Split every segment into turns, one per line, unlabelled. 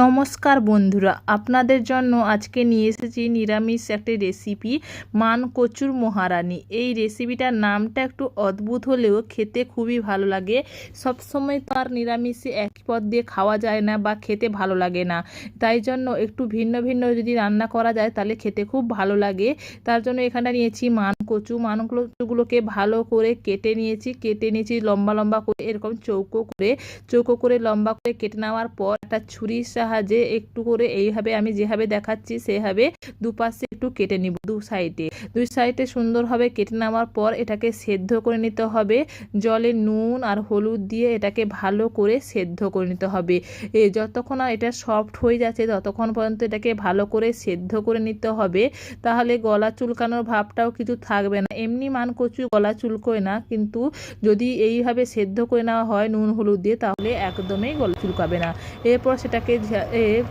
নমস্কার বন্ধুরা, আপনাদের জন্য আজকে নিয়ে এসেছি নিরামিষ একটি রেসিপি মান কচুর মহারানী। এই রেসিপিটার নামটা একটু অদ্ভুত হলেও খেতে খুবই ভালো লাগে। সবসময় তো আর নিরামিষে এক পদ দিয়ে খাওয়া যায় না বা খেতে ভালো লাগে না। তাই জন্য একটু ভিন্ন ভিন্ন যদি রান্না করা যায় তাহলে খেতে খুব ভালো লাগে। তার জন্য এখানটা নিয়েছি মান কচু। মান কচুগুলোকে ভালো করে কেটে নিয়েছি। কেটে নিয়েছি লম্বা লম্বা করে, এরকম চৌকো করে। চৌকো করে লম্বা করে কেটে নেওয়ার পর একটা ছুরির সাহায্যে একটু করে এইভাবে আমি যেভাবে দেখাচ্ছি, সেভাবে দুপাশে একটু কেটে নিব দু সাইডে। দুই সাইডে সুন্দরভাবে কেটে নেওয়ার পর এটাকে সেদ্ধ করে নিতে হবে। জলে নুন আর হলুদ দিয়ে এটাকে ভালো করে সেদ্ধ করে নিতে হবে। এ যতক্ষণ এটা সফট হয়ে যাচ্ছে, ততক্ষণ পর্যন্ত এটাকে ভালো করে সেদ্ধ করে নিতে হবে। তাহলে গলা চুলকানোর ভাবটাও কিছু থাকবে না। এমনি মান কচু গলা চুলকোয় না, কিন্তু যদি এইভাবে সেদ্ধ করে নেওয়া হয় নুন, হলুদ দিয়ে, তাহলে একদমই গলা চুলকাবে না। এরপর সেটাকে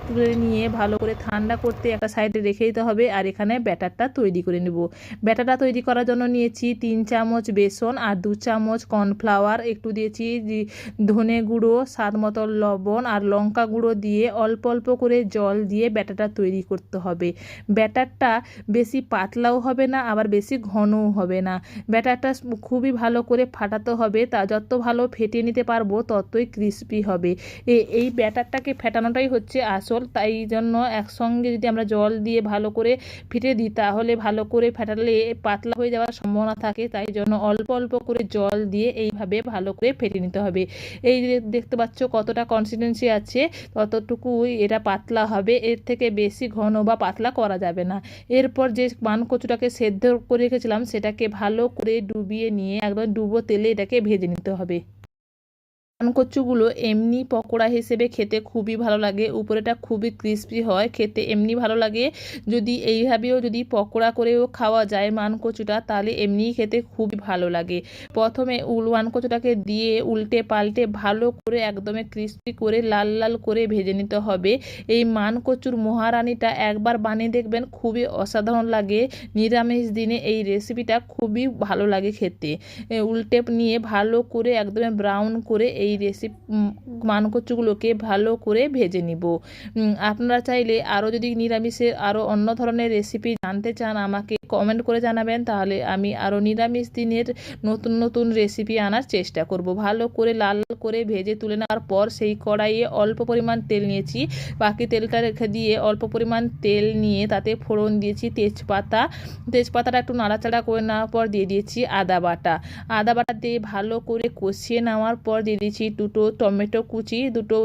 তুলে নিয়ে ভালো করে ঠান্ডা করতে একটা সাইডে রেখে দিতে হবে আর এখানে ব্যাটারটা তৈরি করে নেব। ব্যাটারটা তৈরি করার জন্য নিয়েছি তিন চামচ বেসন আর দু চামচ কর্নফ্লাওয়ার। একটু দিয়েছি ধনে গুঁড়ো, স্বাদ মতো লবণ আর লঙ্কা গুঁড়ো দিয়ে অল্প অল্প করে জল দিয়ে ব্যাটারটা তৈরি করতে হবে। ব্যাটারটা বেশি পাতলাও হবে না, আবার বেশি ঘনও হবে না। ব্যাটারটা খুবই ভালো করে ফাটাতে হবে। তা যত ভালো ফেটিয়ে নিতে পারব ততই ক্রিস্পি হবে। এই ব্যাটারটাকে ফেটানোটাই হচ্ছে আসল। তাই জন্য একসঙ্গে যদি আমরা জল দিয়ে ভালো করে ফেটে দিই, তাহলে ভালো করে ফেটালে পাতলা হয়ে যাওয়ার সম্ভাবনা থাকে। তাই জন্য অল্প অল্প করে জল দিয়ে এইভাবে ভালো করে ফেটে নিতে হবে। এই দেখতে পাচ্ছ কতটা কনসিস্টেন্সি আছে, ততটুকুই এটা পাতলা হবে। এর থেকে বেশি ঘন বা পাতলা করা যাবে না। এরপর যে মান কচুটাকে সেদ্ধ করে রেখেছিলাম, সেটাকে ভালো করে ডুবিয়ে নিয়ে একদম ডুবো তেলে এটাকে ভেজে নিতে হবে। পানকচুগুলো এমনি পকোড়া হিসেবে খেতে খুবই ভালো লাগে। উপরেটা খুবই ক্রিস্পি হয়, খেতে এমনি ভালো লাগে। যদি এইভাবেও যদি পকোড়া করেও খাওয়া যায় মানকচুটা তাহলে এমনিই খেতে খুবই ভালো লাগে। প্রথমে উল মানকচুটাকে দিয়ে উল্টে পাল্টে ভালো করে একদমে ক্রিস্পি করে লাল লাল করে ভেজে নিতে হবে। এই মানকচুর মহারানিটা একবার বানিয়ে দেখবেন, খুবই অসাধারণ লাগে। নিরামিষ দিনে এই রেসিপিটা খুবই ভালো লাগে খেতে। উল্টে নিয়ে ভালো করে একদমে ব্রাউন করে এই রেসিপি মানকচুগুলোকে ভালো করে ভেজে নিব। আপনারা চাইলে আরও যদি নিরামিষের আরও অন্য ধরনের রেসিপি জানতে চান, আমাকে কমেন্ট করে জানাবেন, তাহলে আমি আরও নিরামিষ দিনের নতুন নতুন রেসিপি আনার চেষ্টা করব। ভালো করে লাল করে ভেজে তুলে নেওয়ার পর সেই কড়াইয়ে অল্প পরিমাণ তেল নিয়েছি। বাকি তেলটা রেখে দিয়ে অল্প পরিমাণ তেল নিয়ে তাতে ফোড়ন দিয়েছি, তেজপাতা। তেজপাতাটা একটু নাড়াচাড়া করে নেওয়ার পর দিয়ে দিয়েছি আদা বাটা। আদা বাটা দিয়ে ভালো করে কষিয়ে নেওয়ার পর দিয়ে দিয়েছি দুটো টমেটো কুচি, দুটো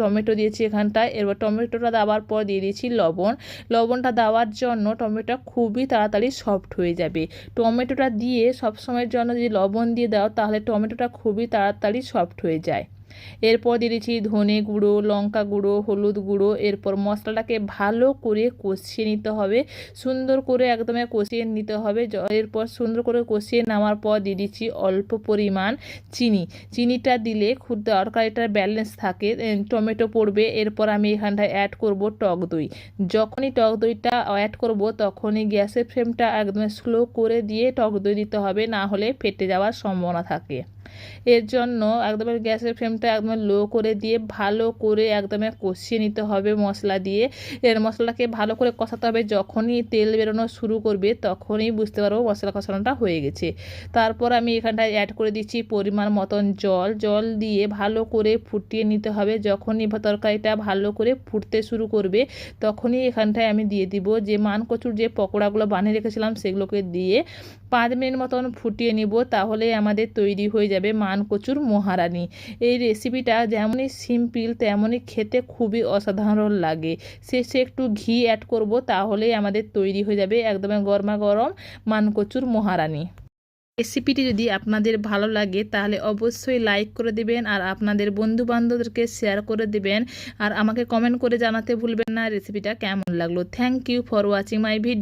টমেটো দিয়েছি এখানটায় এরপর টমেটোটা দেওয়ার পর দিয়ে দিয়েছি লবণ। লবণটা দেওয়ার জন্য টমেটোটা খুবই তাড়াতাড়ি সফট হয়ে যাবে। টমেটোটা দিয়ে সবসময়ের জন্য যদি লবণ দিয়ে দাও, তাহলে টমেটোটা খুবই তাড়াতাড়ি সফট হয়ে যায়। এরপর দিয়ে দিয়েছি ধনে গুঁড়ো, লঙ্কা গুঁড়ো, হলুদ গুঁড়ো। এরপর মশলাটাকে ভালো করে কষিয়ে নিতে হবে। সুন্দর করে একদমে কষিয়ে নিতে হবে। এরপর সুন্দর করে কষিয়ে নামার পর দিয়ে দিচ্ছি অল্প পরিমাণ চিনি। চিনিটা দিলে খুব তরকারিটার ব্যালেন্স থাকে। টমেটো পড়বে। এরপর আমি এখানটায় অ্যাড করব টক দই। যখনই টক দইটা অ্যাড করব, তখনই গ্যাসের ফ্লেমটা একদম স্লো করে দিয়ে টক দই দিতে হবে। না হলে ফেটে যাওয়ার সম্ভাবনা থাকে। এর জন্য একদম গ্যাসের ফ্লেমটা একদম লো করে দিয়ে ভালো করে একদম কষিয়ে নিতে হবে মশলা দিয়ে। এর মশলাটাকে ভালো করে কষাতে হবে। যখনই তেল বেরোনো শুরু করবে তখনই বুঝতে পারব মশলা কষানোটা হয়ে গেছে। তারপর আমি এখানটায় অ্যাড করে দিচ্ছি পরিমাণ মতন জল। জল দিয়ে ভালো করে ফুটিয়ে নিতে হবে। যখনই তরকারিটা ভালো করে ফুটতে শুরু করবে তখনই এখানটায় আমি দিয়ে দিব। যে মান কচুর যে পকোড়াগুলো বানিয়ে রেখেছিলাম সেগুলোকে দিয়ে পাঁচ মিনিট মতন ফুটিয়ে নিব তাহলে আমাদের তৈরি হয়ে যাবে মান কচুর মহারানি। এই রেসিপিটা যেমনই সিম্পল তেমনই খেতে খুবই অসাধারণ লাগে। শেষে একটু ঘি অ্যাড করব, তাহলেই আমাদের তৈরি হয়ে যাবে একদম গরমা গরম মান কচুর মহারানি। রেসিপিটি যদি আপনাদের ভালো লাগে, তাহলে অবশ্যই লাইক করে দিবেন আর আপনাদের বন্ধু বান্ধবদেরকে শেয়ার করে দিবেন। আর আমাকে কমেন্ট করে জানাতে ভুলবেন না রেসিপিটা কেমন লাগল। Thank you for watching my video